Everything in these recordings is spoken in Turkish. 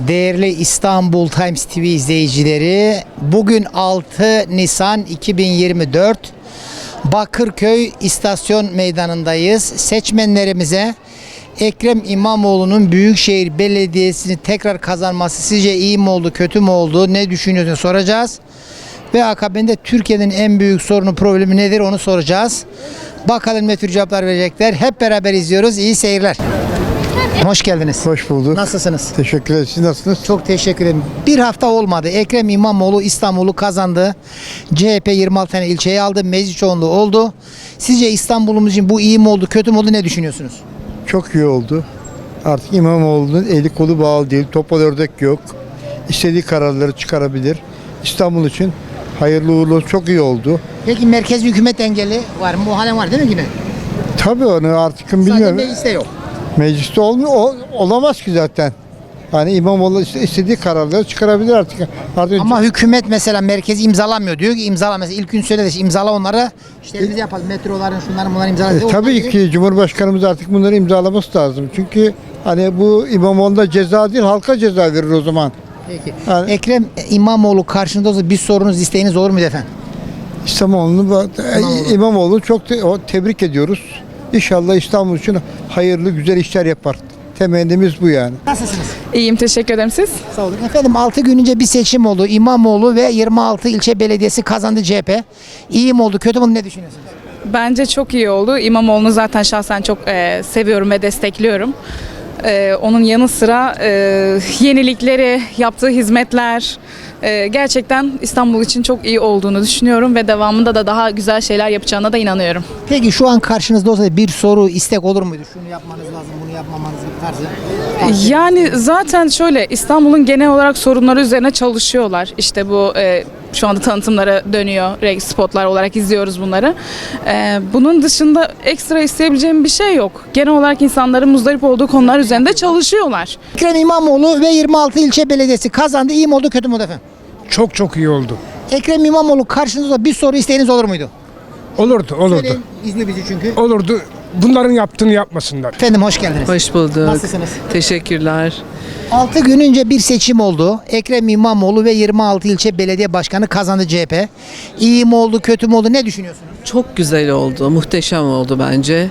Değerli İstanbul Times TV izleyicileri, bugün 6 Nisan 2024 Bakırköy İstasyon Meydanı'ndayız. Seçmenlerimize Ekrem İmamoğlu'nun Büyükşehir Belediyesi'ni tekrar kazanması sizce iyi mi oldu, kötü mü oldu, ne düşünüyorsunuz soracağız. Ve akabinde Türkiye'nin en büyük sorunu, problemi nedir onu soracağız. Bakalım ne tür cevaplar verecekler. Hep beraber izliyoruz. İyi seyirler. Hoş geldiniz. Hoş bulduk. Nasılsınız? Teşekkür ederim. Siz nasılsınız? Çok teşekkür ederim. Bir hafta olmadı. Ekrem İmamoğlu İstanbul'u kazandı. CHP 26 tane ilçeyi aldı. Meclis çoğunluğu oldu. Sizce İstanbul'umuz için bu iyi mi oldu, kötü mü oldu ne düşünüyorsunuz? Çok iyi oldu. Artık İmamoğlu'nun eli kolu bağlı değil. Topal ördek yok. İstediği kararları çıkarabilir. İstanbul için hayırlı uğurlu çok iyi oldu. Peki merkezi hükümet engeli var mı? Bu halen var değil mi yine? Tabii onu artık Sadece bilmiyorum. mecliste yok. Mecliste olmuyor. Olamaz ki zaten. Yani İmamoğlu iste- istediği kararları çıkarabilir artık. artık Ama hükümet mesela merkezi imzalamıyor. Diyor ki imzala mesela ilk gün söyledi imzala onları. İşte biz yapalım metroların şunların bunları imzala. E, tabii ki Cumhurbaşkanımız artık bunları imzalaması lazım. Çünkü hani bu İmamoğlu'na ceza değil halka ceza verir o zaman. Peki. Yani- Ekrem İmamoğlu karşınızda olsa bir sorunuz isteğiniz olur mu efendim? İmamoğlu'nu İmamoğlu. İmamoğlu çok te- o, tebrik ediyoruz. İnşallah İstanbul için hayırlı güzel işler yapar. Temennimiz bu yani. Nasılsınız? İyiyim teşekkür ederim siz. Sağ olun. Efendim 6 gün önce bir seçim oldu. İmamoğlu ve 26 ilçe belediyesi kazandı CHP. İyi mi oldu, kötü mü ne düşünüyorsunuz? Bence çok iyi oldu. İmamoğlu'nu zaten şahsen çok e, seviyorum ve destekliyorum. E, onun yanı sıra e, yenilikleri, yaptığı hizmetler e, gerçekten İstanbul için çok iyi olduğunu düşünüyorum ve devamında da daha güzel şeyler yapacağına da inanıyorum. Peki şu an karşınızda olsa bir soru, istek olur muydu? Şunu yapmanız lazım, bunu yapmamanız tarzı. Yani zaten şöyle İstanbul'un genel olarak sorunları üzerine çalışıyorlar. İşte bu e, şu anda tanıtımlara dönüyor. Reg spotlar olarak izliyoruz bunları. E, bunun dışında ekstra isteyebileceğim bir şey yok. Genel olarak insanların muzdarip olduğu konular üzerinde çalışıyorlar. Ekrem İmamoğlu ve 26 ilçe belediyesi kazandı. İyi mi oldu, kötü mü oldu efendim? Çok çok iyi oldu. Ekrem İmamoğlu karşınızda bir soru isteğiniz olur muydu? Olurdu, olurdu. Söyleyin, bizi çünkü. Olurdu. Bunların yaptığını yapmasınlar. Efendim hoş geldiniz. Hoş bulduk. Nasılsınız? Teşekkürler. 6 gün önce bir seçim oldu. Ekrem İmamoğlu ve 26 ilçe belediye başkanı kazandı CHP. İyi mi oldu, kötü mü oldu ne düşünüyorsunuz? Çok güzel oldu. Muhteşem oldu bence.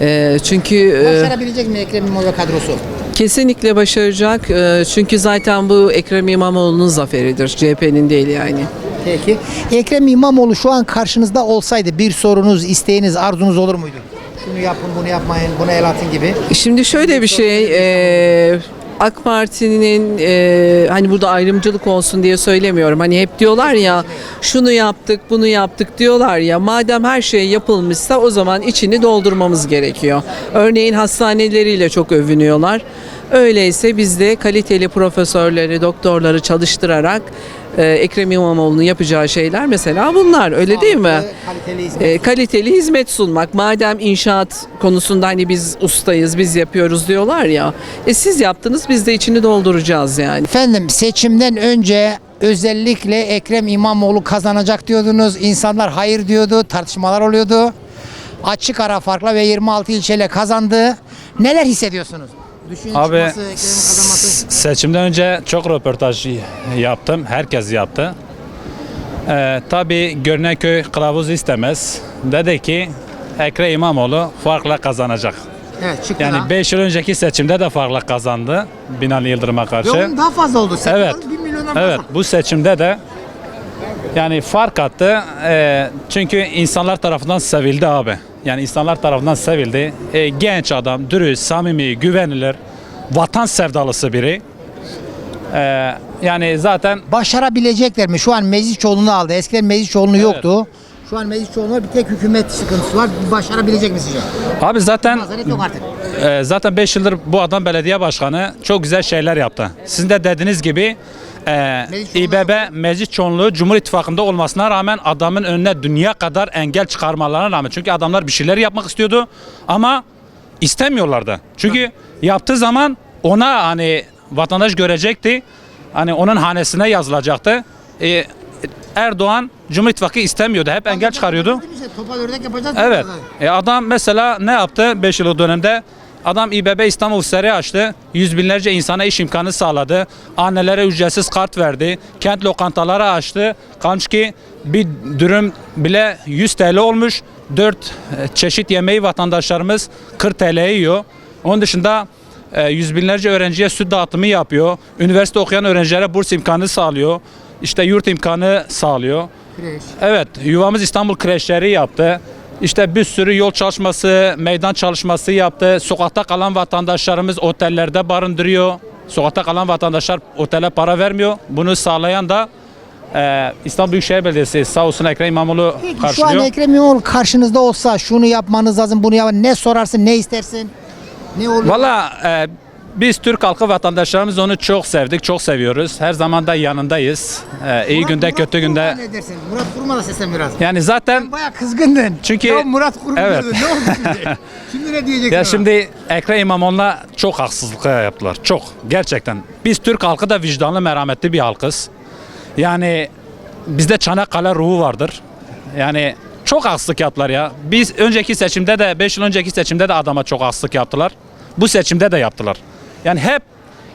Ee, çünkü e, Başarabilecek mi Ekrem İmamoğlu kadrosu? Kesinlikle başaracak. Ee, çünkü zaten bu Ekrem İmamoğlu'nun zaferidir. CHP'nin değil yani. Peki. Ekrem İmamoğlu şu an karşınızda olsaydı bir sorunuz, isteğiniz, arzunuz olur muydu? Şunu yapın, bunu yapmayın, buna el atın gibi. Şimdi şöyle bir şey. e, AK Parti'nin e, hani burada ayrımcılık olsun diye söylemiyorum. Hani hep diyorlar ya şunu yaptık, bunu yaptık diyorlar ya. Madem her şey yapılmışsa o zaman içini doldurmamız gerekiyor. Örneğin hastaneleriyle çok övünüyorlar. Öyleyse biz de kaliteli profesörleri, doktorları çalıştırarak e, Ekrem İmamoğlu'nun yapacağı şeyler mesela bunlar. Öyle değil mi? Kaliteli hizmet. E, kaliteli hizmet sunmak. Madem inşaat konusunda hani biz ustayız, biz yapıyoruz diyorlar ya. E siz yaptınız, biz de içini dolduracağız yani. Efendim seçimden önce özellikle Ekrem İmamoğlu kazanacak diyordunuz. İnsanlar hayır diyordu, tartışmalar oluyordu. Açık ara farkla ve 26 ilçeyle kazandı. Neler hissediyorsunuz? Abi çıkması, kazanması. seçimden önce çok röportaj yaptım. Herkes yaptı. Ee, tabii Görneköy kılavuz istemez. Dedi ki Ekrem İmamoğlu farkla kazanacak. Evet çıktı Yani daha. 5 yıl önceki seçimde de farkla kazandı Binali Yıldırım'a karşı. onun daha fazla oldu. Sekiz Evet. fazla. Evet bu seçimde de yani fark attı. Ee, çünkü insanlar tarafından sevildi abi. Yani insanlar tarafından sevildi. Ee, genç adam, dürüst, samimi, güvenilir, vatan sevdalısı biri. Ee, yani zaten Başarabilecekler mi? Şu an meclis çoğunluğunu aldı. Eskiden meclis çoğunluğu yoktu. Şu an meclis çoğunluğu var. Bir tek hükümet sıkıntısı var. Başarabilecek mi sizce? abi zaten yok artık. e, zaten 5 yıldır bu adam belediye başkanı çok güzel şeyler yaptı. Sizin de dediğiniz gibi e, Meclis çoğunluğu İBB meclis çoğunluğu Cumhur İttifakı'nda olmasına rağmen adamın önüne dünya kadar engel çıkarmalarına rağmen çünkü adamlar bir şeyler yapmak istiyordu ama istemiyorlardı. Çünkü yaptığı zaman ona hani vatandaş görecekti. Hani onun hanesine yazılacaktı. E, Erdoğan Cumhur İttifakı istemiyordu. Hep engel çıkarıyordu. Topal ördek yapacağız. Evet. E adam mesela ne yaptı 5 yıllık dönemde? Adam İBB İstanbul Seri açtı. Yüz binlerce insana iş imkanı sağladı. Annelere ücretsiz kart verdi. Kent lokantaları açtı. Kalmış ki bir dürüm bile 100 TL olmuş. 4 çeşit yemeği vatandaşlarımız 40 TL yiyor. Onun dışında e, yüz binlerce öğrenciye süt dağıtımı yapıyor. Üniversite okuyan öğrencilere burs imkanı sağlıyor. İşte yurt imkanı sağlıyor. Evet, yuvamız İstanbul kreşleri yaptı. İşte bir sürü yol çalışması, meydan çalışması yaptı. Sokakta kalan vatandaşlarımız otellerde barındırıyor. Sokakta kalan vatandaşlar otele para vermiyor. Bunu sağlayan da e, İstanbul Büyükşehir Belediyesi sağ olsun Ekrem İmamoğlu Peki şu karşılıyor. an Ekrem İmamoğlu karşınızda olsa şunu yapmanız lazım, bunu yap. Ne sorarsın, ne istersin? Ne olur? Valla e, biz Türk halkı vatandaşlarımız onu çok sevdik, çok seviyoruz. Her zaman da yanındayız. E, iyi Murat- günde, Murat kötü Kurum'a günde. Ne dersin? Murat Kurum'a da seslen biraz. Yani zaten Baya kızgındın. Çünkü- Ya Murat Kurum Evet. diyordun. Ne oldu şimdi? şimdi ne diyeceksin? Ya ona? şimdi Ekrem İmamoğlu'na çok haksızlık yaptılar. Çok. Gerçekten. Biz Türk halkı da vicdanlı, merhametli bir halkız. Yani bizde Çanakkale ruhu vardır. Yani çok haksızlık yaptılar ya. Biz önceki seçimde de 5 yıl önceki seçimde de adama çok haksızlık yaptılar. Bu seçimde de yaptılar. Yani hep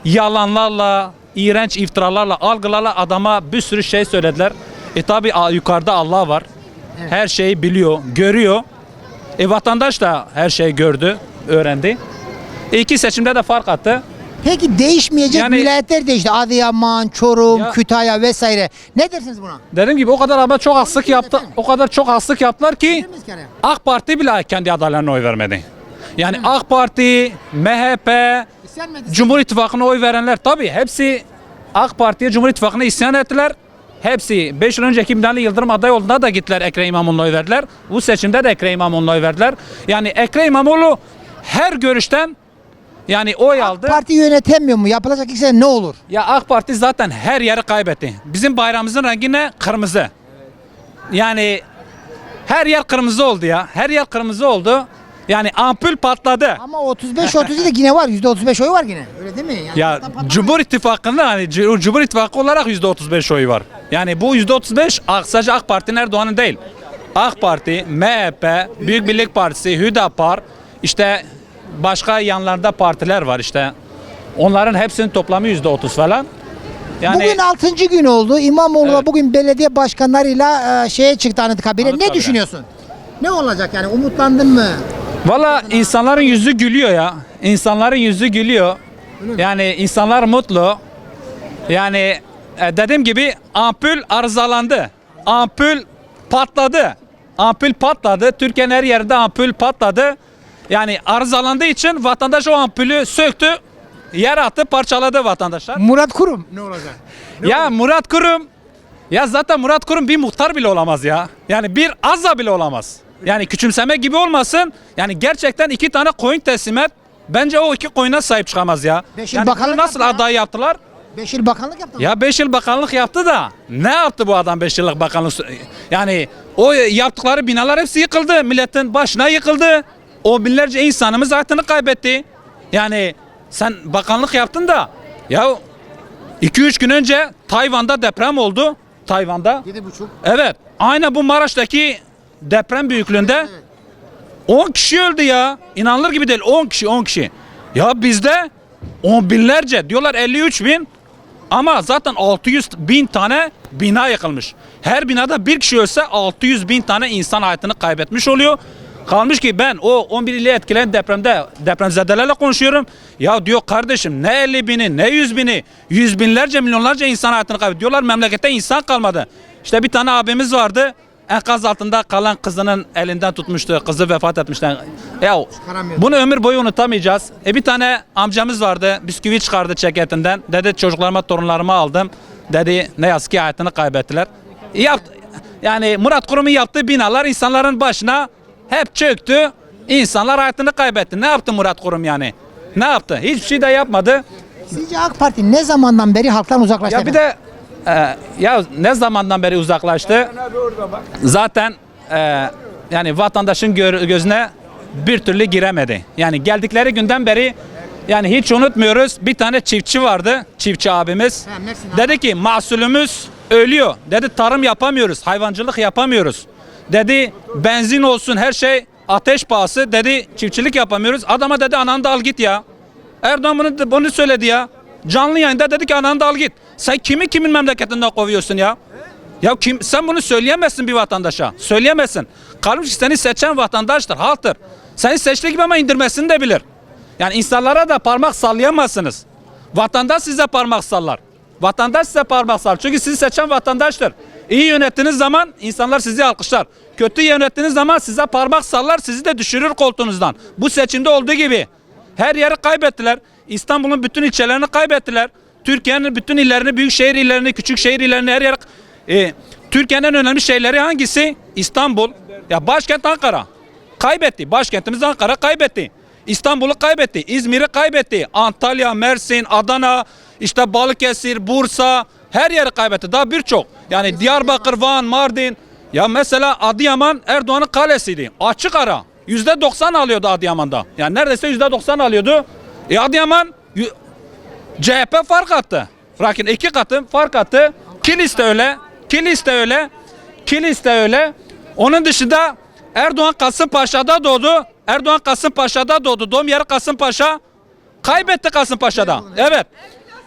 yalanlarla, iğrenç iftiralarla, algılarla adama bir sürü şey söylediler. E tabi yukarıda Allah var. Her şeyi biliyor, görüyor. E vatandaş da her şeyi gördü, öğrendi. E iki seçimde de fark attı. Peki değişmeyecek Yani- vilayetler değişti. Adıyaman, Çorum, Ya- Kütahya vesaire. Ne dersiniz buna? Dediğim gibi o kadar ama çok haksızlık yaptı. O kadar çok haksızlık yaptılar ki. AK Parti bile kendi adaylarına oy vermedi. Yani AK Parti, MHP, Cumhur İttifakı'na oy verenler tabii hepsi AK Parti'ye Cumhur İttifakı'na isyan ettiler. Hepsi 5 yıl önceki Binali Yıldırım aday olduğunda da gittiler Ekrem İmamoğlu'na oy verdiler. Bu seçimde de Ekrem İmamoğlu'na oy verdiler. Yani Ekrem İmamoğlu her görüşten yani oy aldı. Parti yönetemiyor mu? Yapılacak ilk ne olur? Ya AK Parti zaten her yeri kaybetti. Bizim bayrağımızın rengi ne? Kırmızı. Yani her yer kırmızı oldu ya. Her yer kırmızı oldu. Yani ampul patladı. Ama 35 37 de yine var. %35 oy var yine. Öyle değil mi? Yani Ya patla- patla- Cumhur İttifakı'nda hani C- Cumhur İttifakı olarak %35 oy var. Yani bu %35 ak- sadece AK Parti'nin Erdoğan'ın değil. AK Parti, MHP, Büyük Birlik Partisi, Hüdapar, işte başka yanlarında partiler var işte. Onların hepsinin toplamı %30 falan. Yani Bugün 6. gün oldu. İmamoğlu da Evet. bugün belediye başkanlarıyla e, şeye çıktı Anıtkabir'e. Ne Anıtkabir'e. düşünüyorsun? Ne olacak yani? Umutlandın mı? Valla insanların yüzü gülüyor ya. İnsanların yüzü gülüyor. Yani insanlar mutlu. Yani e, dediğim gibi ampul arızalandı. Ampul patladı. Ampul patladı. Türkiye'nin her yerinde ampul patladı. Yani arızalandığı için vatandaş o ampulü söktü. Yer attı parçaladı vatandaşlar. Murat Kurum. Ne olacak? Ya Murat Kurum ya zaten Murat Kurum bir muhtar bile olamaz ya. Yani bir azza bile olamaz. Yani küçümseme gibi olmasın. Yani gerçekten iki tane koyun teslim et. Bence o iki koyuna sahip çıkamaz ya. Beş yıl yani bakanlık bunu nasıl yaptı ya. aday yaptılar? 5 yıl bakanlık yaptın. Ya 5 yıl bakanlık yaptı da ne yaptı bu adam 5 yıllık bakanlık? Yani o yaptıkları binalar hepsi yıkıldı. Milletin başına yıkıldı. O binlerce insanımız hayatını kaybetti. Yani sen bakanlık yaptın da ya 2-3 gün önce Tayvan'da deprem oldu. Tayvan'da. 7,5. Evet. Aynı bu Maraş'taki deprem büyüklüğünde 10 kişi öldü ya. İnanılır gibi değil. 10 kişi 10 kişi. Ya bizde on binlerce diyorlar 53 bin ama zaten 600 bin tane bina yıkılmış. Her binada bir kişi ölse 600 bin tane insan hayatını kaybetmiş oluyor. Kalmış ki ben o 11 ile etkilen depremde depremzedelerle konuşuyorum. Ya diyor kardeşim ne 50 bini ne 100 bini yüz binlerce milyonlarca insan hayatını kaybetti. Diyorlar memlekette insan kalmadı. İşte bir tane abimiz vardı. Enkaz altında kalan kızının elinden tutmuştu. Kızı vefat etmişti. Ya bunu ömür boyu unutamayacağız. E bir tane amcamız vardı. Bisküvi çıkardı ceketinden. Dedi çocuklarıma torunlarıma aldım. Dedi ne yazık ki hayatını kaybettiler. Yaptı. Yani Murat Kurum'un yaptığı binalar insanların başına hep çöktü. İnsanlar hayatını kaybetti. Ne yaptı Murat Kurum yani? Ne yaptı? Hiçbir şey de yapmadı. Sizce AK Parti ne zamandan beri halktan uzaklaştı? Ya bir de e, ya ne zamandan beri uzaklaştı? Zaten e, yani vatandaşın gözüne bir türlü giremedi. Yani geldikleri günden beri yani hiç unutmuyoruz. Bir tane çiftçi vardı. Çiftçi abimiz. Dedi ki mahsulümüz ölüyor. Dedi tarım yapamıyoruz. Hayvancılık yapamıyoruz. Dedi benzin olsun her şey ateş pahası dedi çiftçilik yapamıyoruz. Adama dedi ananı da al git ya. Erdoğan bunu, bunu söyledi ya. Canlı yayında dedi ki ananı da al git. Sen kimi kimin memleketinden kovuyorsun ya? Ya kim sen bunu söyleyemezsin bir vatandaşa. Söyleyemezsin. Kalmış ki seni seçen vatandaştır, halktır. Seni seçtiği gibi ama indirmesini de bilir. Yani insanlara da parmak sallayamazsınız. Vatandaş size parmak sallar. Vatandaş size parmak sallar. Çünkü sizi seçen vatandaştır. İyi yönettiğiniz zaman insanlar sizi alkışlar. Kötü yönettiğiniz zaman size parmak sallar, sizi de düşürür koltuğunuzdan. Bu seçimde olduğu gibi. Her yeri kaybettiler. İstanbul'un bütün ilçelerini kaybettiler. Türkiye'nin bütün illerini, büyük şehir illerini, küçük şehir illerini her yer e, Türkiye'nin en önemli şeyleri hangisi? İstanbul. Ya başkent Ankara. Kaybetti. Başkentimiz Ankara kaybetti. İstanbul'u kaybetti. İzmir'i kaybetti. Antalya, Mersin, Adana, işte Balıkesir, Bursa her yeri kaybetti. Daha birçok. Yani Diyarbakır, Van, Mardin. Ya mesela Adıyaman Erdoğan'ın kalesiydi. Açık ara. Yüzde 90 alıyordu Adıyaman'da. Yani neredeyse yüzde 90 alıyordu. E Adıyaman CHP fark attı. Rakin iki katı fark attı. Kilis de öyle. Kilis de öyle. Kilis de öyle. Onun dışında Erdoğan Kasımpaşa'da doğdu. Erdoğan Kasımpaşa'da doğdu. Doğum yeri Kasımpaşa. Kaybetti Kasımpaşa'da. Evet.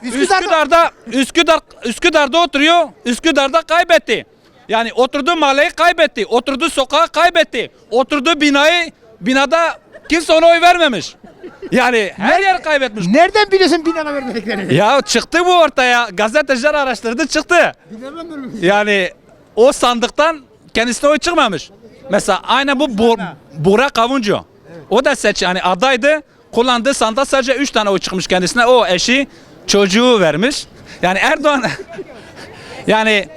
Üsküdar'da- Üsküdar'da Üsküdar Üsküdar'da oturuyor. Üsküdar'da kaybetti. Yani oturduğu mahalleyi kaybetti. Oturduğu sokağı kaybetti. Oturduğu binayı binada kimse ona oy vermemiş. Yani her yer kaybetmiş. Nereden biliyorsun binana vermediklerini? Ya çıktı bu ortaya. Gazeteciler araştırdı çıktı. Yani o sandıktan kendisine oy çıkmamış. Mesela aynı bu Bur Burak Kavuncu. O da seç yani adaydı. Kullandığı sandıkta sadece 3 tane oy çıkmış kendisine. O eşi çocuğu vermiş. Yani Erdoğan yani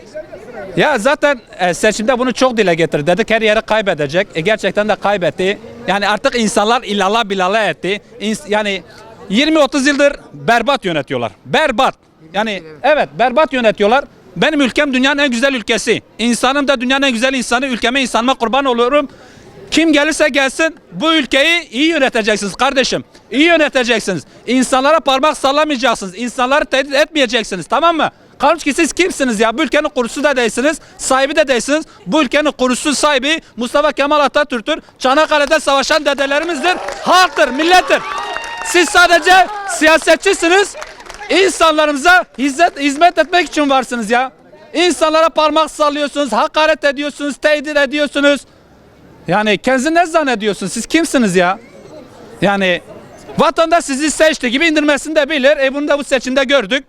ya zaten e, seçimde bunu çok dile getirdi. Dedik her yeri kaybedecek. E, gerçekten de kaybetti. Yani artık insanlar ilala bilala etti. İns- yani 20-30 yıldır berbat yönetiyorlar. Berbat. Yani evet berbat yönetiyorlar. Benim ülkem dünyanın en güzel ülkesi. İnsanım da dünyanın en güzel insanı. Ülkeme insanıma kurban oluyorum. Kim gelirse gelsin bu ülkeyi iyi yöneteceksiniz kardeşim. İyi yöneteceksiniz. İnsanlara parmak sallamayacaksınız. İnsanları tehdit etmeyeceksiniz tamam mı? Kalmış siz kimsiniz ya? Bu ülkenin kurucusu da değilsiniz, sahibi de değilsiniz. Bu ülkenin kurucusu sahibi Mustafa Kemal Atatürk'tür. Çanakkale'de savaşan dedelerimizdir. Halktır, millettir. Siz sadece siyasetçisiniz. İnsanlarımıza hizmet, hizmet etmek için varsınız ya. İnsanlara parmak sallıyorsunuz, hakaret ediyorsunuz, tehdit ediyorsunuz. Yani kendinizi ne zannediyorsunuz? Siz kimsiniz ya? Yani vatandaş sizi seçti gibi indirmesini de bilir. E bunu da bu seçimde gördük.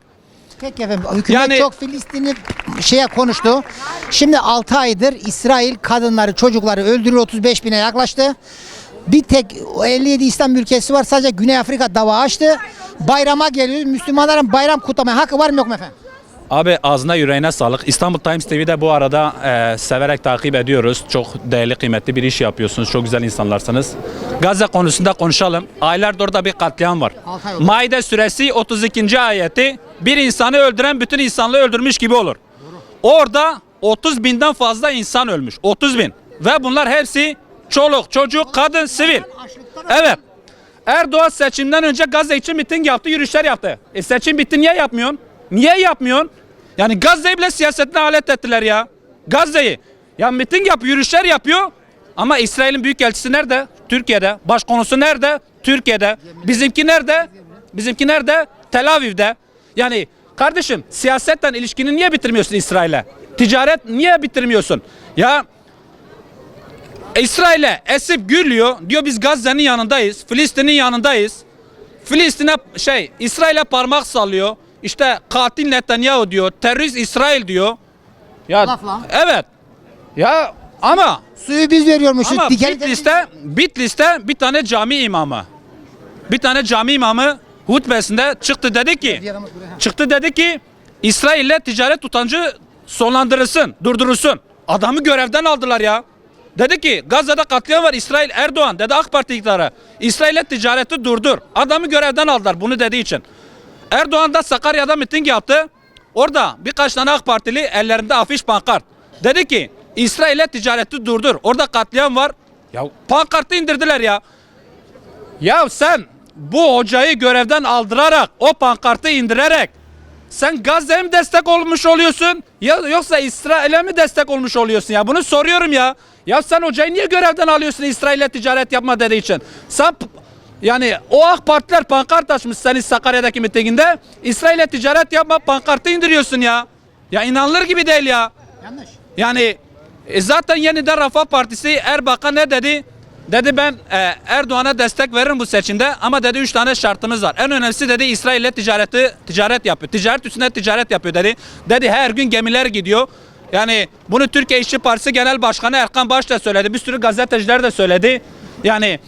Peki efendim hükümet Yani- çok Filistin'i şeye konuştu. Şimdi 6 aydır İsrail kadınları çocukları öldürüyor 35 bine yaklaştı. Bir tek 57 İslam ülkesi var sadece Güney Afrika dava açtı. Bayrama geliyor. Müslümanların bayram kutlamaya hakkı var mı yok mu efendim? Abi ağzına yüreğine sağlık. İstanbul Times TV'de bu arada e, severek takip ediyoruz. Çok değerli kıymetli bir iş yapıyorsunuz. Çok güzel insanlarsınız. Gazze konusunda konuşalım. Aylardır orada bir katliam var. Maide suresi 32. ayeti bir insanı öldüren bütün insanlığı öldürmüş gibi olur. Orada 30 binden fazla insan ölmüş. 30 bin. Ve bunlar hepsi çoluk, çocuk, kadın, sivil. Evet. Erdoğan seçimden önce Gazze için miting yaptı, yürüyüşler yaptı. E seçim bitti niye yapmıyorsun? Niye yapmıyorsun? Yani Gazze'yi bile siyasetine alet ettiler ya. Gazze'yi. Ya miting yapıyor, yürüyüşler yapıyor. Ama İsrail'in büyükelçisi nerede? Türkiye'de. Başkonusu nerede? Türkiye'de. Bizimki nerede? Bizimki nerede? Tel Aviv'de. Yani kardeşim siyasetten ilişkini niye bitirmiyorsun İsrail'e? Ticaret niye bitirmiyorsun? Ya İsrail'e esip gülüyor. Diyor biz Gazze'nin yanındayız. Filistin'in yanındayız. Filistin'e şey İsrail'e parmak sallıyor. İşte katil Netanyahu diyor. Terörist İsrail diyor. Ya Lafla. evet. Ya ama Suyu biz veriyormuşuz. ama Diken- Bitlis'te Bitlis'te bir tane cami imamı. Bir tane cami imamı hutbesinde çıktı dedi ki çıktı dedi ki İsrail'le ticaret tutancı sonlandırılsın, durdurulsun. Adamı görevden aldılar ya. Dedi ki Gazze'de katliam var İsrail Erdoğan dedi AK Parti iktidarı. İsrail'le ticareti durdur. Adamı görevden aldılar bunu dediği için. Erdoğan da Sakarya'da miting yaptı. Orada birkaç tane AK Partili ellerinde afiş pankart. Dedi ki İsrail'le ticareti durdur. Orada katliam var. Ya pankartı indirdiler ya. Ya sen bu hocayı görevden aldırarak, o pankartı indirerek sen Gazze'ye mi destek olmuş oluyorsun ya yoksa İsrail'e mi destek olmuş oluyorsun ya bunu soruyorum ya. Ya sen hocayı niye görevden alıyorsun İsrail'le ticaret yapma dediği için? Sen yani o AK Partiler pankart açmış senin Sakarya'daki mitinginde. İsrail'le ticaret yapma pankartı indiriyorsun ya. Ya inanılır gibi değil ya. Yanlış. Yani e, zaten yeniden Refah Partisi Erbakan ne dedi? Dedi ben e, Erdoğan'a destek veririm bu seçimde ama dedi üç tane şartımız var. En önemlisi dedi İsrail'le ticareti ticaret yapıyor. Ticaret üstüne ticaret yapıyor dedi. Dedi her gün gemiler gidiyor. Yani bunu Türkiye İşçi Partisi Genel Başkanı Erkan Baş da söyledi. Bir sürü gazeteciler de söyledi. Yani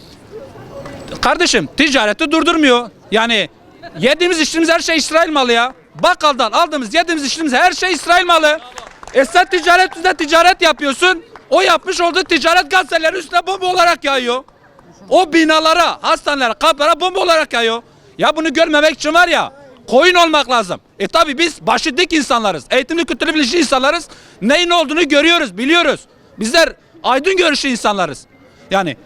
kardeşim ticareti durdurmuyor. Yani yediğimiz içtiğimiz her şey İsrail malı ya. Bakkaldan aldığımız yediğimiz içtiğimiz her şey İsrail malı. E sen ticaret üstüne ticaret yapıyorsun. O yapmış olduğu ticaret gazeteleri üstüne bomba olarak yayıyor. O binalara, hastanelere, kapılara bomba olarak yayıyor. Ya bunu görmemek için var ya koyun olmak lazım. E tabi biz başı dik insanlarız. Eğitimli kültürlü bilinçli insanlarız. Neyin olduğunu görüyoruz, biliyoruz. Bizler aydın görüşlü insanlarız. Yani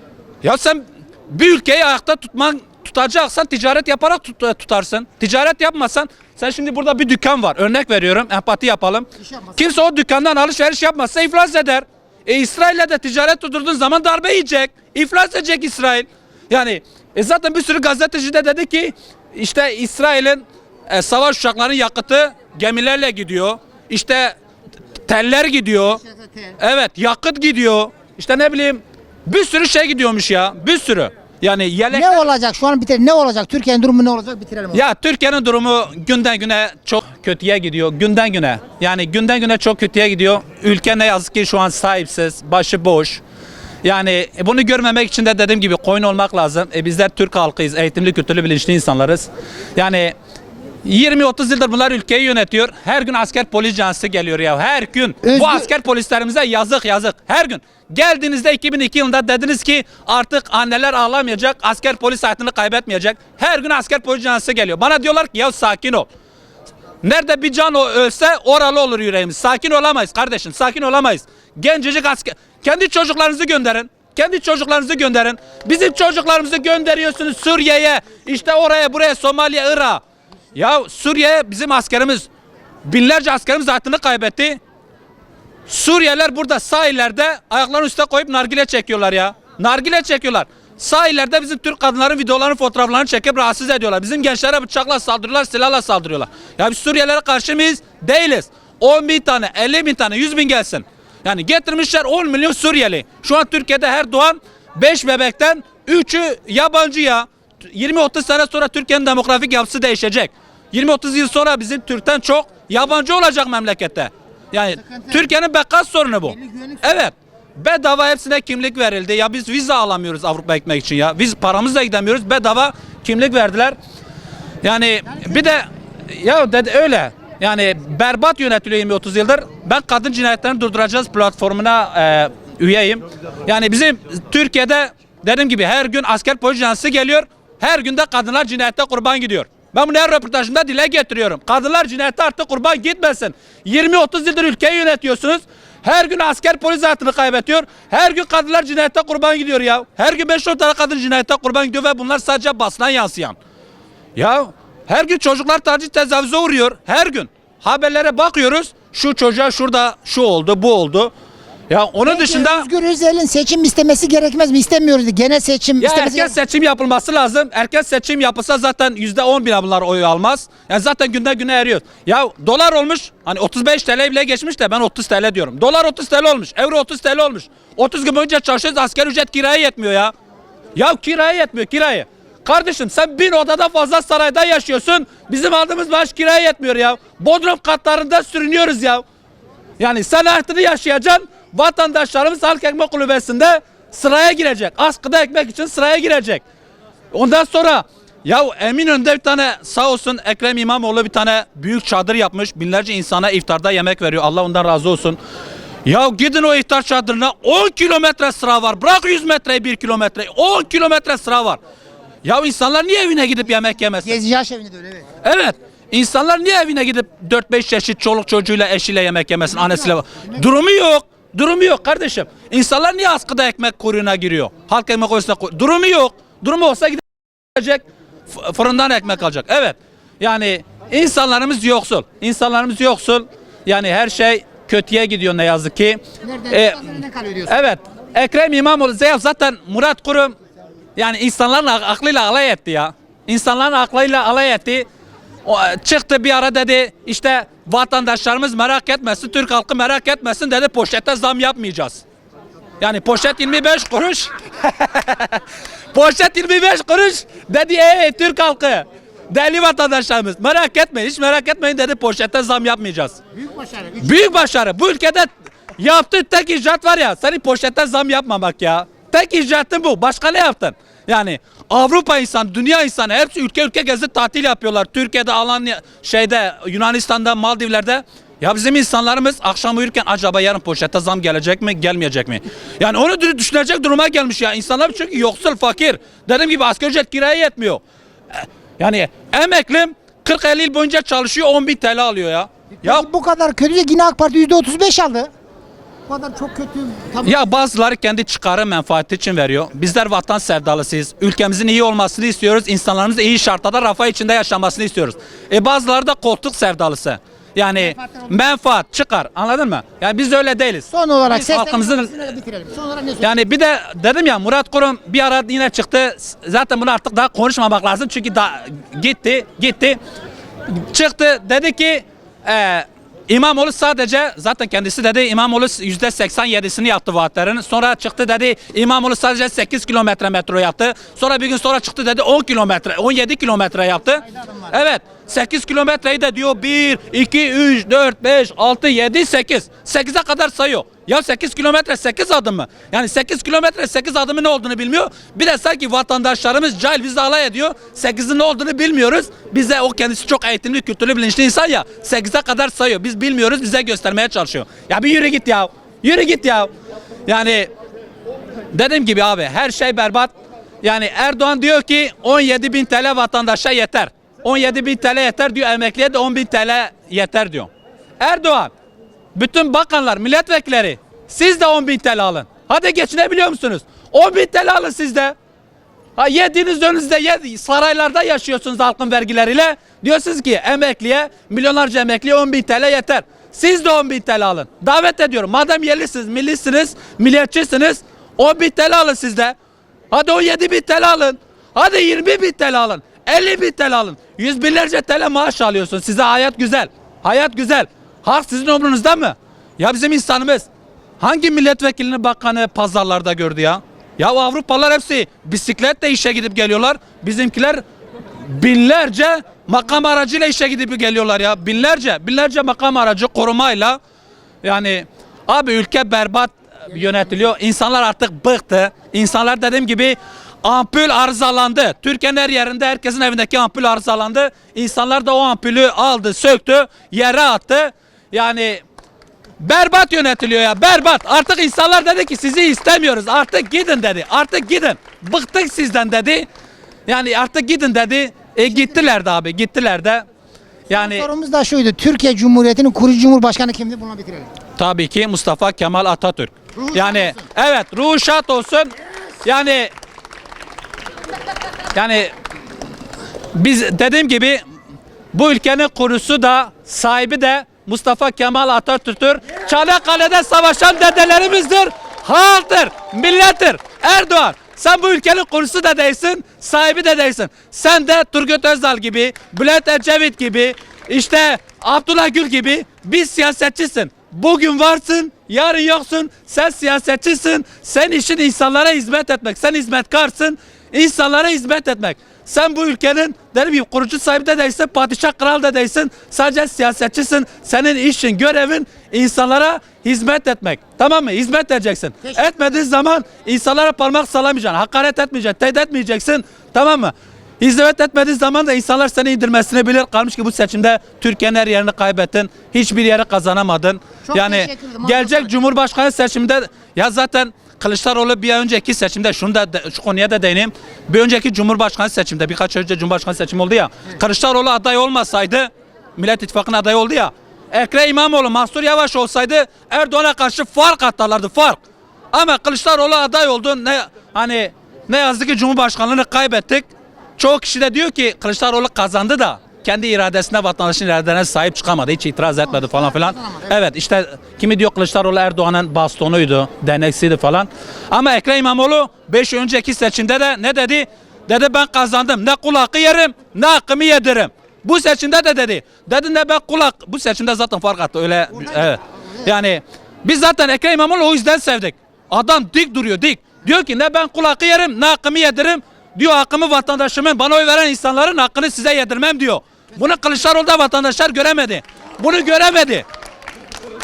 ya sen bir ülkeyi ayakta tutman tutacaksan ticaret yaparak tut- tutarsın. Ticaret yapmasan sen şimdi burada bir dükkan var. Örnek veriyorum. Empati yapalım. Kimse o dükkandan alışveriş yapmazsa iflas eder. E İsrail'le de ticaret durdurduğun zaman darbe yiyecek. İflas edecek İsrail. Yani e zaten bir sürü gazeteci de dedi ki işte İsrail'in e, savaş uçaklarının yakıtı gemilerle gidiyor. İşte teller gidiyor. Evet yakıt gidiyor. İşte ne bileyim bir sürü şey gidiyormuş ya. Bir sürü. Yani yelek... Ne olacak şu an bitirelim. Ne olacak? Türkiye'nin durumu ne olacak? Bitirelim. onu. Ya Türkiye'nin durumu günden güne çok kötüye gidiyor. Günden güne. Yani günden güne çok kötüye gidiyor. Ülke ne yazık ki şu an sahipsiz, başı boş. Yani e, bunu görmemek için de dediğim gibi koyun olmak lazım. E bizler Türk halkıyız, eğitimli, kültürlü, bilinçli insanlarız. Yani 20-30 yıldır bunlar ülkeyi yönetiyor. Her gün asker polis canlısı geliyor ya. Her gün. Özgür- Bu asker polislerimize yazık yazık. Her gün. Geldiğinizde 2002 yılında dediniz ki artık anneler ağlamayacak, asker polis hayatını kaybetmeyecek. Her gün asker polis canlısı geliyor. Bana diyorlar ki ya sakin ol. Nerede bir can o ölse oralı olur yüreğimiz. Sakin olamayız kardeşim. Sakin olamayız. Gencecik asker. Kendi çocuklarınızı gönderin. Kendi çocuklarınızı gönderin. Bizim çocuklarımızı gönderiyorsunuz Suriye'ye. İşte oraya buraya Somali'ye Irak'a. Ya Suriye bizim askerimiz binlerce askerimiz hayatını kaybetti. Suriyeliler burada sahillerde ayaklarını üstüne koyup nargile çekiyorlar ya. Nargile çekiyorlar. Sahillerde bizim Türk kadınların videolarını fotoğraflarını çekip rahatsız ediyorlar. Bizim gençlere bıçakla saldırıyorlar, silahla saldırıyorlar. Ya biz Suriyelilere karşı mıyız? Değiliz. 10 bin tane, 50 bin tane, 100 bin gelsin. Yani getirmişler 10 milyon Suriyeli. Şu an Türkiye'de her doğan 5 bebekten 3'ü yabancı ya. 20-30 sene sonra Türkiye'nin demografik yapısı değişecek. 20-30 yıl sonra bizim Türk'ten çok yabancı olacak memlekette. Yani Türkiye'nin bekas sorunu bu. Evet. Bedava hepsine kimlik verildi. Ya biz vize alamıyoruz Avrupa gitmek için ya. Biz paramızla gidemiyoruz. Bedava kimlik verdiler. Yani bir de ya dedi öyle. Yani berbat yönetiliyor 20-30 yıldır. Ben kadın cinayetlerini durduracağız platformuna e, üyeyim. Yani bizim Türkiye'de dediğim gibi her gün asker polis geliyor. Her günde kadınlar cinayette kurban gidiyor. Ben bunu her röportajımda dile getiriyorum. Kadınlar cinayette artık kurban gitmesin. 20-30 yıldır ülkeyi yönetiyorsunuz. Her gün asker polis hayatını kaybediyor. Her gün kadınlar cinayette kurban gidiyor ya. Her gün 5-10 tane kadın cinayette kurban gidiyor ve bunlar sadece basına yansıyan. Ya her gün çocuklar taciz tecavüze uğruyor. Her gün. Haberlere bakıyoruz. Şu çocuğa şurada şu oldu, bu oldu. Ya onun Peki dışında Özgür Özel'in seçim istemesi gerekmez mi? İstemiyoruz. Gene seçim ya istemesi erken seçim yapılması lazım. Erken seçim yapılsa zaten yüzde on bile bunlar oy almaz. Yani zaten günden güne eriyor. Ya dolar olmuş hani 35 TL bile geçmiş de ben 30 TL diyorum. Dolar 30 TL olmuş. Euro 30 TL olmuş. 30 gün boyunca çalışıyoruz asgari ücret kiraya yetmiyor ya. Ya kiraya yetmiyor kiraya. Kardeşim sen bin odada fazla sarayda yaşıyorsun. Bizim aldığımız maaş kiraya yetmiyor ya. Bodrum katlarında sürünüyoruz ya. Yani sen hayatını yaşayacaksın. Vatandaşlarımız halk ekmek kulübesinde sıraya girecek. Askıda ekmek için sıraya girecek. Ondan sonra ya Eminönü'nde bir tane sağ olsun Ekrem İmamoğlu bir tane büyük çadır yapmış. Binlerce insana iftarda yemek veriyor. Allah ondan razı olsun. Ya gidin o iftar çadırına 10 kilometre sıra var. Bırak 100 metreyi 1 kilometre. 10 kilometre sıra var. Ya insanlar niye evine gidip yemek yemesin? Gezi yaş evinde de öyle evet. Evet. İnsanlar niye evine gidip 4-5 çeşit çoluk çocuğuyla eşiyle yemek yemesin annesiyle? Durumu yok. Durumu yok kardeşim. İnsanlar niye askıda ekmek kuyruğuna giriyor? Halk ekmek koy- Durumu yok. Durumu olsa gidecek fırından ekmek alacak. Evet. Yani İnsanlarımız yoksul. İnsanlarımız yoksul. Yani her şey kötüye gidiyor ne yazık ki. Ee, evet. Ekrem İmamoğlu zaten Murat Kurum yani insanların ak- aklıyla alay etti ya. İnsanların aklıyla alay etti. O, e, çıktı bir ara dedi işte vatandaşlarımız merak etmesin, Türk halkı merak etmesin dedi poşete zam yapmayacağız. Yani poşet 25 kuruş. poşet 25 kuruş dedi ey Türk halkı. Değerli vatandaşlarımız merak etmeyin hiç merak etmeyin dedi poşete zam yapmayacağız. Büyük başarı. Büyük başarı. Bu ülkede yaptığı tek icraat var ya. Senin poşete zam yapmamak ya. Tek icraatın bu. Başka ne yaptın? Yani Avrupa insan, dünya insanı hepsi ülke ülke gezip tatil yapıyorlar. Türkiye'de, Alanya, şeyde, Yunanistan'da, Maldivler'de. Ya bizim insanlarımız akşam uyurken acaba yarın poşete zam gelecek mi, gelmeyecek mi? Yani onu dü- düşünecek duruma gelmiş ya. İnsanlar çünkü yoksul, fakir. Dediğim gibi asgari ücret kiraya yetmiyor. E, Yani emeklim 40-50 yıl boyunca çalışıyor 10 bin TL alıyor ya. Ya bu kadar kötü yine AK Parti %35 aldı. Bu kadar çok kötü. Tabii. Ya bazıları kendi çıkarı menfaati için veriyor. Bizler vatan sevdalısıyız. Ülkemizin iyi olmasını istiyoruz. İnsanlarımız iyi şartlarda refah içinde yaşamasını istiyoruz. E bazıları da koltuk sevdalısı. Yani menfaat, çıkar. Anladın mı? Yani biz öyle değiliz. Son olarak Biz halkımızın bitirelim. Son olarak ne yani bir de dedim ya Murat Kurum bir ara yine çıktı. Zaten bunu artık daha konuşmamak lazım çünkü da gitti, gitti. Çıktı dedi ki e, İmamoğlu sadece zaten kendisi dedi İmamoğlu yüzde 87'sini yaptı vaatlerin. Sonra çıktı dedi İmamoğlu sadece 8 kilometre metro yaptı. Sonra bir gün sonra çıktı dedi 10 kilometre, 17 kilometre yaptı. Evet. 8 kilometreyi de diyor 1, 2, 3, 4, 5, 6, 7, 8. 8'e kadar sayıyor. Ya 8 kilometre 8 adım mı? Yani 8 kilometre 8 adımın ne olduğunu bilmiyor. Bir de sanki vatandaşlarımız cahil bizle alay ediyor. 8'in ne olduğunu bilmiyoruz. Bize o kendisi çok eğitimli, kültürlü, bilinçli insan ya. 8'e kadar sayıyor. Biz bilmiyoruz bize göstermeye çalışıyor. Ya bir yürü git ya. Yürü git ya. Yani dediğim gibi abi her şey berbat. Yani Erdoğan diyor ki 17 bin TL vatandaşa yeter. 17 bin TL yeter diyor emekliye de 10 bin TL yeter diyor. Erdoğan bütün bakanlar, milletvekilleri siz de 10 bin TL alın. Hadi geçinebiliyor musunuz? 10 bin TL alın siz de. Ha yediğiniz önünüzde yedi, saraylarda yaşıyorsunuz halkın vergileriyle. Diyorsunuz ki emekliye, milyonlarca emekliye 10 bin TL yeter. Siz de 10 bin TL alın. Davet ediyorum. Madem yerlisiniz, millisiniz, milliyetçisiniz 10 bin TL alın siz de. Hadi 17 bin TL alın. Hadi 20 bin TL alın. 50 bin TL alın. Yüz binlerce TL maaş alıyorsun. Size hayat güzel. Hayat güzel. Halk sizin umrunuzda mı? Ya bizim insanımız hangi milletvekilini bakanı pazarlarda gördü ya? Ya Avrupalılar hepsi bisikletle işe gidip geliyorlar. Bizimkiler binlerce makam aracıyla işe gidip geliyorlar ya. Binlerce, binlerce makam aracı korumayla. Yani abi ülke berbat yönetiliyor. İnsanlar artık bıktı. İnsanlar dediğim gibi ampul arızalandı. Türkiye'nin her yerinde herkesin evindeki ampul arızalandı. İnsanlar da o ampulü aldı, söktü, yere attı. Yani berbat yönetiliyor ya berbat. Artık insanlar dedi ki sizi istemiyoruz. Artık gidin dedi. Artık gidin. Bıktık sizden dedi. Yani artık gidin dedi. E gittiler de abi gittiler de. Yani Sorumuz da şuydu. Türkiye Cumhuriyeti'nin kurucu cumhurbaşkanı kimdi? Buna bitirelim. tabii ki Mustafa Kemal Atatürk. Ruhu yani olsun. evet ruhu şad olsun. Yani yani biz dediğim gibi bu ülkenin kurusu da sahibi de Mustafa Kemal Atatürk'tür. Çanakkale'de savaşan dedelerimizdir. Halktır, millettir. Erdoğan sen bu ülkenin kurusu da değilsin, sahibi de değilsin. Sen de Turgut Özal gibi, Bülent Ecevit gibi, işte Abdullah Gül gibi bir siyasetçisin. Bugün varsın, yarın yoksun. Sen siyasetçisin. Sen işin insanlara hizmet etmek. Sen hizmetkarsın. İnsanlara hizmet etmek. Sen bu ülkenin derim gibi kurucu sahibi de değilsin, padişah kral da değilsin. Sadece siyasetçisin. Senin işin, görevin insanlara hizmet etmek. Tamam mı? Hizmet edeceksin. Etmediğin zaman insanlara parmak salamayacaksın. Hakaret etmeyeceksin, tehdit etmeyeceksin. Tamam mı? Hizmet etmediğin zaman da insanlar seni indirmesini bilir. Kalmış ki bu seçimde Türkiye'nin her yerini kaybettin. Hiçbir yere kazanamadın. Çok yani teşekkür gelecek Cumhurbaşkanı seçiminde ya zaten Kılıçdaroğlu bir önceki seçimde şunu da şu konuya da değineyim. Bir önceki Cumhurbaşkanı seçimde birkaç önce Cumhurbaşkanı seçimi oldu ya. Kılıçdaroğlu aday olmasaydı Millet İttifakı'nın adayı oldu ya. Ekrem İmamoğlu, Mahsur Yavaş olsaydı Erdoğan'a karşı fark atarlardı fark. Ama Kılıçdaroğlu aday oldu. Ne hani ne yazık ki Cumhurbaşkanlığını kaybettik. Çoğu kişi de diyor ki Kılıçdaroğlu kazandı da kendi iradesine vatandaşın iradesine sahip çıkamadı. Hiç itiraz etmedi falan filan. Evet işte kimi diyor Kılıçdaroğlu Erdoğan'ın bastonuydu, deneksiydi falan. Ama Ekrem İmamoğlu 5 önceki seçimde de ne dedi? Dedi ben kazandım. Ne kul hakkı yerim ne hakkımı yedirim. Bu seçimde de dedi. Dedi ne ben kulak. Bu seçimde zaten fark attı öyle. Evet. Yani biz zaten Ekrem İmamoğlu o yüzden sevdik. Adam dik duruyor dik. Diyor ki ne ben kul hakkı yerim ne hakkımı yediririm. Diyor hakkımı vatandaşımın bana oy veren insanların hakkını size yedirmem diyor. Bunu Kılıçdaroğlu'da vatandaşlar göremedi. Bunu göremedi.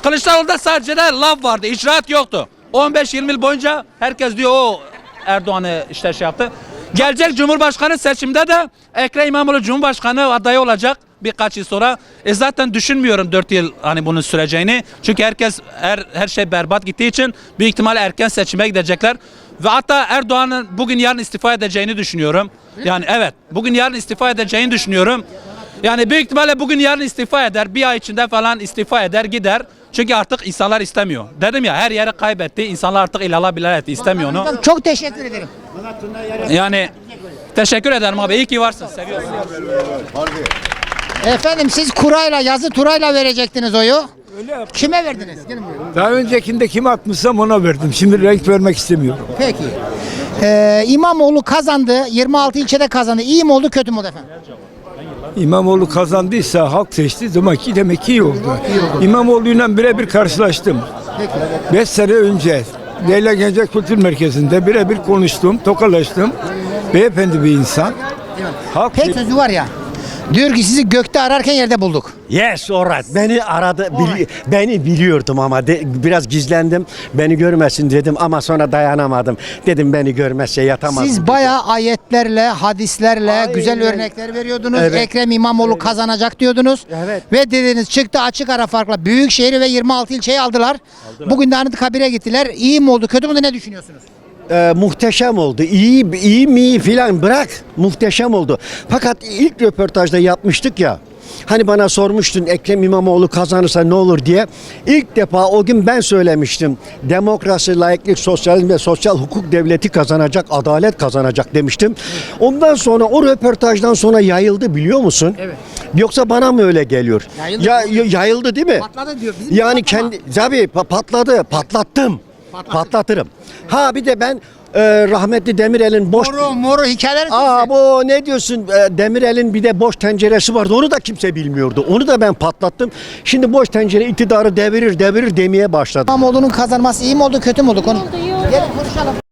Kılıçdaroğlu'da sadece de laf vardı. icraat yoktu. 15-20 yıl boyunca herkes diyor o Erdoğan'ı işte şey yaptı. Gelecek Cumhurbaşkanı seçimde de Ekrem İmamoğlu Cumhurbaşkanı adayı olacak birkaç yıl sonra. E zaten düşünmüyorum 4 yıl hani bunun süreceğini. Çünkü herkes her, her şey berbat gittiği için büyük ihtimalle erken seçime gidecekler. Ve hatta Erdoğan'ın bugün yarın istifa edeceğini düşünüyorum. Yani evet bugün yarın istifa edeceğini düşünüyorum. Yani büyük ihtimalle bugün yarın istifa eder. Bir ay içinde falan istifa eder gider. Çünkü artık insanlar istemiyor. Dedim ya her yeri kaybetti. İnsanlar artık ilala bilal etti. istemiyor onu. Çok teşekkür ederim. Yani teşekkür ederim abi. İyi ki varsın. Seviyorum. Efendim siz kurayla yazı turayla verecektiniz oyu. Kime verdiniz? Gelin. Daha öncekinde kim atmışsam ona verdim. Şimdi renk vermek istemiyorum. Peki. Ee, İmamoğlu kazandı. 26 ilçede kazandı. İyi mi oldu kötü mü oldu efendim? İmamoğlu kazandıysa halk seçti demek ki demek iyi oldu. İmamoğlu'yla birebir karşılaştım. 5 sene önce Leyla Gencek Kültür Merkezi'nde birebir konuştum, tokalaştım. Beyefendi bir insan. Halk Pek sözü var ya. Diyor ki sizi gökte ararken yerde bulduk. Yes, alright. Beni aradı, bili- beni biliyordum ama de- biraz gizlendim. Beni görmesin dedim ama sonra dayanamadım. Dedim beni görmezse yatamaz. Siz bayağı ayetlerle, hadislerle Aynen. güzel örnekler veriyordunuz. Evet. Ekrem İmamoğlu kazanacak diyordunuz. Evet. Ve dediniz çıktı açık ara farkla Büyükşehir'i ve 26 ilçeyi aldılar. Bugün de Anıtkabir'e gittiler. İyi mi oldu, kötü mü oldu ne düşünüyorsunuz? Ee, muhteşem oldu. İyi, iyi mi filan bırak. Muhteşem oldu. Fakat ilk röportajda yapmıştık ya. Hani bana sormuştun Ekrem İmamoğlu kazanırsa ne olur diye. İlk defa o gün ben söylemiştim. Demokrasi, layıklık, sosyalizm ve sosyal hukuk devleti kazanacak, adalet kazanacak demiştim. Ondan sonra o röportajdan sonra yayıldı biliyor musun? Evet. Yoksa bana mı öyle geliyor? Yayıldı. Ya, ya- yayıldı değil mi? Patladı diyor. Bizim Yani patlama. kendi tabii pa- patladı, patlattım. Patlatırım. Ha bir de ben e, rahmetli Demirel'in boş Moru, moru hikayeler Aa bu ne diyorsun? E, Demirel'in bir de boş tenceresi vardı. Onu da kimse bilmiyordu. Onu da ben patlattım. Şimdi boş tencere iktidarı devirir, devirir demeye başladı. İmamoğlu'nun kazanması iyi mi oldu, kötü mü oldu? Konu... Gelin konuşalım.